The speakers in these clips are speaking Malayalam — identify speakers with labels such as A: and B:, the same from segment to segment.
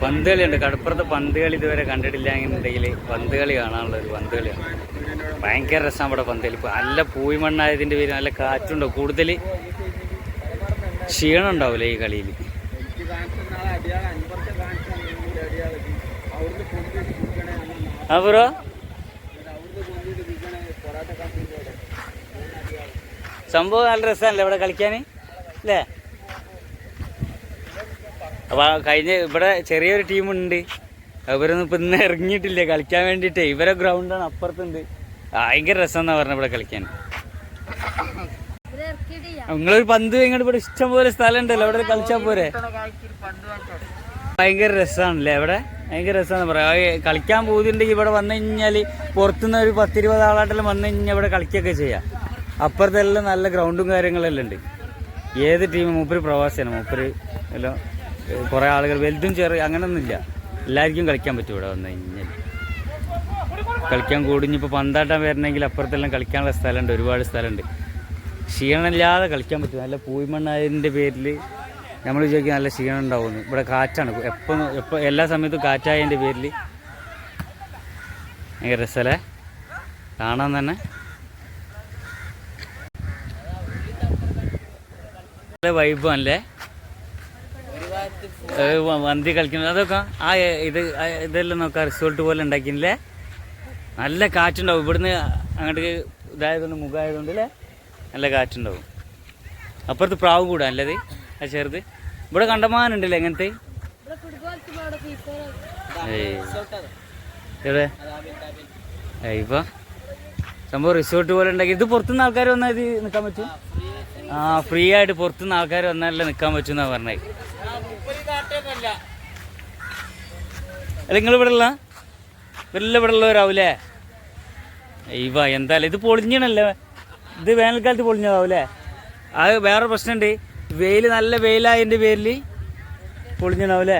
A: പന്ത് കളിയുണ്ട് കടപ്പുറത്ത് പന്ത് കളി ഇതുവരെ കണ്ടിട്ടില്ല എന്നുണ്ടെങ്കിൽ പന്ത് കളി കാണാനുള്ള ഒരു പന്ത് കളിയാണ് ഭയങ്കര രസമാണ് ഇവിടെ പന്ത് കളി നല്ല പൂയി മണ്ണായതിന്റെ പേര് നല്ല കാറ്റുണ്ടോ? കൂടുതൽ ക്ഷീണം ഉണ്ടാവില്ല ഈ കളിയിൽ? അപ്പുറോ? സംഭവം നല്ല രസമല്ലേ ഇവിടെ കളിക്കാൻ? അല്ലേ? അപ്പൊ കഴിഞ്ഞ ഇവിടെ ചെറിയൊരു ടീമുണ്ട്. അവരൊന്നും ഇപ്പൊ ഇന്ന് ഇറങ്ങിയിട്ടില്ല. കളിക്കാൻ വേണ്ടിട്ടേ ഇവരെ ഗ്രൗണ്ടാണ് അപ്പുറത്തുണ്ട്. ഭയങ്കര രസം എന്നാ പറഞ്ഞ ഇവിടെ കളിക്കാൻ. നിങ്ങളൊരു പന്ത് ഇങ്ങോട്ട് ഇവിടെ ഇഷ്ടം പോലെ സ്ഥലം ഉണ്ടല്ലോ അവിടെ കളിച്ചാൽ പോരെ? ഭയങ്കര രസമാണല്ലേ ഇവിടെ ഭയങ്കര രസമാണ് പറയാ. കളിക്കാൻ പോകുന്നുണ്ടെങ്കിൽ ഇവിടെ വന്നു കഴിഞ്ഞാൽ പുറത്തുനിന്ന് ഒരു പത്തിരുപത് ആളാട്ടെല്ലാം വന്നു കഴിഞ്ഞാൽ ഇവിടെ കളിക്കൊക്കെ ചെയ്യാം. അപ്പുറത്തെല്ലാം നല്ല ഗ്രൗണ്ടും കാര്യങ്ങളെല്ലാം ഉണ്ട്. ഏത് ടീം മൂപ്പര് പ്രവാസിയാണ്. മൂപ്പര് എല്ലാം കുറേ ആളുകൾ വലുതും ചെറിയ അങ്ങനെയൊന്നുമില്ല എല്ലാവർക്കും കളിക്കാൻ പറ്റും ഇവിടെ വന്നു കഴിഞ്ഞാൽ. കളിക്കാൻ കൂടിഞ്ഞിപ്പോൾ പന്താട്ടം വരണമെങ്കിൽ അപ്പുറത്തെല്ലാം കളിക്കാനുള്ള സ്ഥലമുണ്ട് ഒരുപാട് സ്ഥലമുണ്ട്. ക്ഷീണമില്ലാതെ കളിക്കാൻ പറ്റും. നല്ല പൂയ്മണ്ണായതിന്റെ പേരിൽ നമ്മൾ വിചാരിക്കും നല്ല ക്ഷീണം ഉണ്ടാവുന്നു ഇവിടെ കാറ്റാണ്. എപ്പോൾ എപ്പോൾ എല്ലാ സമയത്തും കാറ്റായതിന്റെ പേരിൽ. ഭയങ്കര രസമല്ലേ? കാണാൻ തന്നെ. നല്ല വൈബാണല്ലേ വന്തി കളിക്കുന്നത് അതൊക്കെ ആ ഇത് ഇതെല്ലാം നോക്കാം റിസോർട്ട് പോലെ ഉണ്ടാക്കിയില്ലേ നല്ല കാറ്റുണ്ടാവും. ഇവിടുന്ന് അങ്ങോട്ട് ഇതായതുകൊണ്ട് മുഖമായതുകൊണ്ട് അല്ലേ നല്ല കാറ്റുണ്ടാവും. അപ്പുറത്ത് പ്രാവ് കൂടാ അല്ലത് ആ ചെറുത്. ഇവിടെ കണ്ടമാനുണ്ടല്ലേ എങ്ങനത്തെ ഇപ്പൊ സംഭവം റിസോർട്ട് പോലെ ഉണ്ടാക്കി. ഇത് പുറത്തുനിന്ന് ആൾക്കാർ വന്നാൽ ഇത് നിൽക്കാൻ പറ്റും? ആ ഫ്രീ ആയിട്ട് പുറത്തുനിന്ന് ആൾക്കാർ വന്നാലല്ലേ നിൽക്കാൻ പറ്റും എന്നാ പറഞ്ഞത് അല്ല നിങ്ങൾ ഇവിടെ ഉള്ള ഇവരെല്ലാം ഇവിടെ ഉള്ളവരാവൂലേ ഇവ എന്തായാലും ഇത് പൊളിഞ്ഞണല്ലേ? ഇത് വേനൽക്കാലത്ത് പൊളിഞ്ഞതാവൂലേ? അത് വേറെ പ്രശ്നമുണ്ട്. വെയിൽ നല്ല വെയിലായതിന്റെ പേരിൽ പൊളിഞ്ഞണാവൂലേ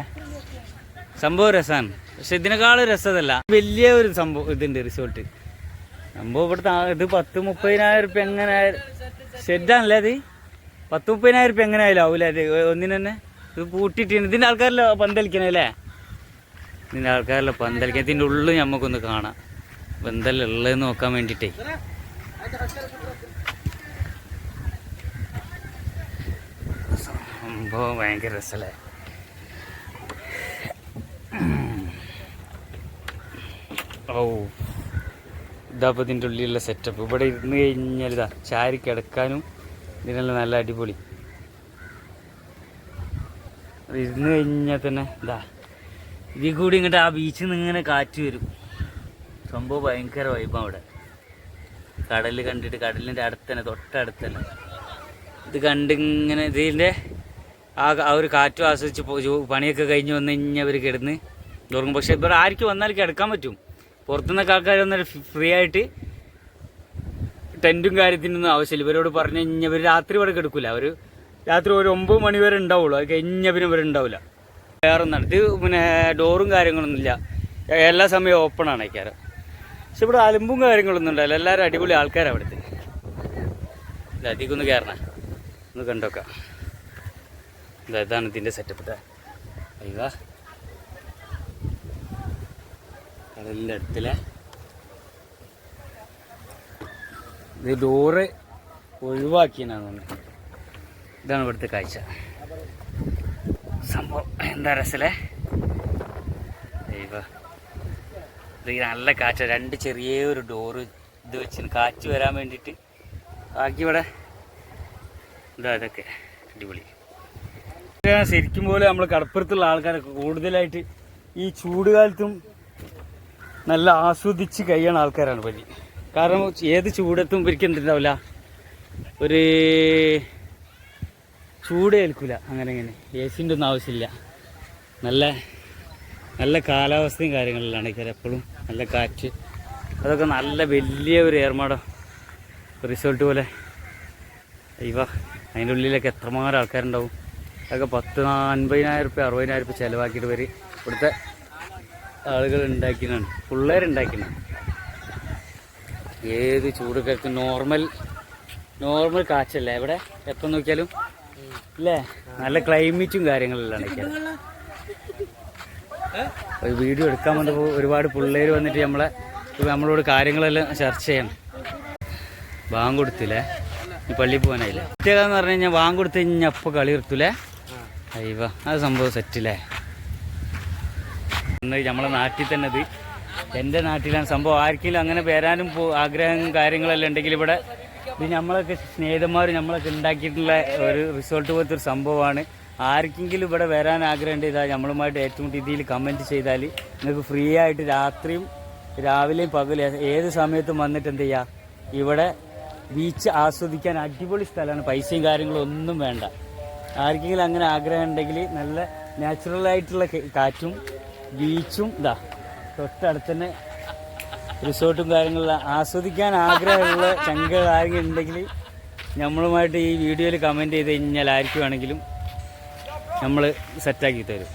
A: സംഭവം രസമാണ് പക്ഷെ ഇതിനേക്കാളും രസമല്ല വലിയ ഒരു സംഭവം ഇതുണ്ട് റിസോർട്ട് സംഭവം ഇവിടുത്തെ ഇത് പത്ത് മുപ്പതിനായിരം ഉറുപ്പ്യ എങ്ങനെ ഷെഡാണല്ലേ അത് പത്ത് മുപ്പതിനായിരം ഉറുപ്പ്യ എങ്ങനെ ആയാലും ആവൂലേ അത് ഒന്നിന് ഇത് പൂട്ടിയിട്ട് ഇതിന്റെ ആൾക്കാരല്ലോ പന്തളിക്കണല്ലേ ഇതിന്റെ ആൾക്കാരല്ല പന്തളിക്കാൻ ഇതിന്റെ ഉള്ളിൽ നമുക്കൊന്ന് കാണാം. ഉള്ളതെന്ന് നോക്കാൻ വേണ്ടിയിട്ടേ. സംഭവം ഭയങ്കര രസമല്ലേ ഓ ഇതാപ്പോൾ ഇതിന്റെ ഉള്ളിലുള്ള സെറ്റപ്പ് ഇവിടെ ഇരുന്ന് കഴിഞ്ഞാൽ ഇതാ ചാരി കിടക്കാനും ഇതിനെല്ലാം നല്ല അടിപൊളി. ഇരുന്ന് കഴിഞ്ഞാൽ തന്നെ ഇതാ. ഇതിൽ കൂടി ഇങ്ങോട്ട് ആ ബീച്ചിൽ നിന്ന് ഇങ്ങനെ കാറ്റ് വരും. സംഭവം ഭയങ്കര വൈബാണ് അവിടെ. കടൽ കണ്ടിട്ട് കടലിന്റെ അടുത്ത് തന്നെ തൊട്ടടുത്ത് തന്നെ ഇത് കണ്ടിങ്ങനെ ഇതിന്റെ ആ ആ ഒരു കാറ്റും ആസ്വദിച്ച് പണിയൊക്കെ കഴിഞ്ഞ് വന്ന് കഴിഞ്ഞാൽ അവർ കിടന്ന് ഉറങ്ങും. പക്ഷേ ഇവിടെ ആർക്ക് വന്നാൽ കിടക്കാൻ പറ്റും. പുറത്തുനിന്നൊക്കെ ആൾക്കാർ വന്നാൽ ഫ്രീ ആയിട്ട് ടെന്റും കാര്യത്തിനൊന്നും ആവശ്യമില്ല. ഇവരോട് പറഞ്ഞു കഴിഞ്ഞാൽ ഇവർ രാത്രി ഇവിടെ കിടക്കില്ല അവർ രാത്രി ഒരു ഒമ്പത് മണി വരെ ഉണ്ടാവുള്ളൂ. അത് കഴിഞ്ഞ പിന്നെ ഇവർ ഉണ്ടാവില്ല വേറെ ഒന്നാണ് ഇത് പിന്നെ ഡോറും കാര്യങ്ങളൊന്നുമില്ല എല്ലാ സമയവും ഓപ്പൺ ആണ് ഇക്കാരം പക്ഷെ ഇവിടെ അലമ്പും കാര്യങ്ങളൊന്നും ഉണ്ടാവില്ല. എല്ലാവരും അടിപൊളി ആൾക്കാരാണ് അവിടുത്തെ ഇല്ല ഒന്ന് കയറണ ഒന്ന് കണ്ടോക്കാം. ഇല്ല ഇതാണ് ഇതിന്റെ സെറ്റപ്പ് അയ്യോ. കടലിന്റെ അടുത്തിലെ ഇത് ഡോറ് ഒഴിവാക്കിയെന്നാണ് തോന്നുന്നത്. ഇതാണ് ഇവിടുത്തെ കാഴ്ച. സംഭവം. എന്താ രസല്ലേ? നല്ല കാറ്റ. രണ്ട് ചെറിയൊരു ഡോറ് ഇത് വെച്ച് കാറ്റ് വരാൻ വേണ്ടിയിട്ട്. ബാക്കി ഇവിടെ ഇതാ ഇതൊക്കെ. അടിപൊളി. ശരിക്കും പോലെ നമ്മൾ കടപ്പുറത്തുള്ള ആൾക്കാരൊക്കെ കൂടുതലായിട്ട് ഈ ചൂട് കാലത്തും നല്ല ആസ്വദിച്ച് കഴിയണ ആൾക്കാരാണ് പരി കാരണം ഏത് ചൂടത്തും ഇവർക്ക് എന്തുണ്ടാവില്ല? ഒരു ചൂട് ഏൽക്കില്ല അങ്ങനെ ഇങ്ങനെ. എ സിന്റെ ഒന്നും ആവശ്യമില്ല. നല്ല നല്ല കാലാവസ്ഥയും കാര്യങ്ങളിലാണ് ഇക്കരെ എപ്പോഴും. നല്ല കാറ്റ്. അതൊക്കെ നല്ല വലിയ ഒരു ഏർമാടം റിസോർട്ട് പോലെ. ഇവ അതിന്റെ ഉള്ളിലൊക്കെ എത്രമാരം ആൾക്കാരുണ്ടാവും. അതൊക്കെ പത്ത് അൻപതിനായിരം റുപ്യ അറുപതിനായിരം റുപ്യ ചിലവാക്കിയിട്ട് വരെ ഇവിടുത്തെ ആളുകൾ ഉണ്ടാക്കിയതാണ്. പിള്ളേരുണ്ടാക്കിയതാണ്. ഏത് ചൂടൊക്കെ നോർമൽ നോർമൽ കാറ്റല്ലേ. എവിടെ എപ്പം നോക്കിയാലും അല്ലേ നല്ല ക്ലൈമറ്റും കാര്യങ്ങളെല്ലാം ഒരു വീഡിയോ എടുക്കാൻ വന്നപ്പോൾ ഒരുപാട് പിള്ളേർ വന്നിട്ട് നമ്മളെ നമ്മളോട് കാര്യങ്ങളെല്ലാം ചർച്ച ചെയ്യണം. ബാങ്ക് കൊടുത്തില്ലേ? ഈ പള്ളിയിൽ പോകാനായില്ലേ? പ്രത്യേകത എന്ന് പറഞ്ഞു കഴിഞ്ഞാൽ ബാങ്ക് കൊടുത്ത് കഴിഞ്ഞാൽ അപ്പോൾ കളി നിർത്തൂലേ? അയ്യവ അത് സംഭവം സെറ്റില്ലേ? നമ്മളെ നാട്ടിൽ തന്നെ ഇത്. എന്റെ നാട്ടിലാണ് സംഭവം. ആർക്കെങ്കിലും അങ്ങനെ വരാനും ആഗ്രഹം കാര്യങ്ങളെല്ലാം ഉണ്ടെങ്കിൽ ഇവിടെ ഇത് നമ്മളൊക്കെ സ്നേഹിതന്മാർ നമ്മളൊക്കെ ഉണ്ടാക്കിയിട്ടുള്ള ഒരു റിസോർട്ട് പോലത്തെ ഒരു സംഭവമാണ്. ആർക്കെങ്കിലും ഇവിടെ വരാൻ ആഗ്രഹം ഉണ്ട് ഇതാ നമ്മളുമായിട്ട് ഏറ്റവും ഇതിൽ കമന്റ് ചെയ്താൽ നിങ്ങൾക്ക് ഫ്രീ ആയിട്ട് രാത്രിയും രാവിലെയും പകലും ഏത് സമയത്തും വന്നിട്ട് എന്ത് ചെയ്യുക ഇവിടെ ബീച്ച് ആസ്വദിക്കാൻ അടിപൊളി സ്ഥലമാണ്. പൈസയും കാര്യങ്ങളും ഒന്നും വേണ്ട. ആർക്കെങ്കിലും അങ്ങനെ ആഗ്രഹം ഉണ്ടെങ്കിൽ നല്ല നാച്ചുറലായിട്ടുള്ള കാറ്റും ബീച്ചും ഇതാ തൊട്ടടുത്ത് തന്നെ റിസോർട്ടും കാര്യങ്ങളും ആസ്വദിക്കാൻ ആഗ്രഹമുള്ള ചങ്കുകൾ ആരെങ്കിലും ഉണ്ടെങ്കിൽ നമ്മളുമായിട്ട് ഈ വീഡിയോയിൽ കമന്റ് ചെയ്ത് കഴിഞ്ഞാൽ ആർക്കും ആണെങ്കിലും നമ്മൾ സെറ്റാക്കി തരും.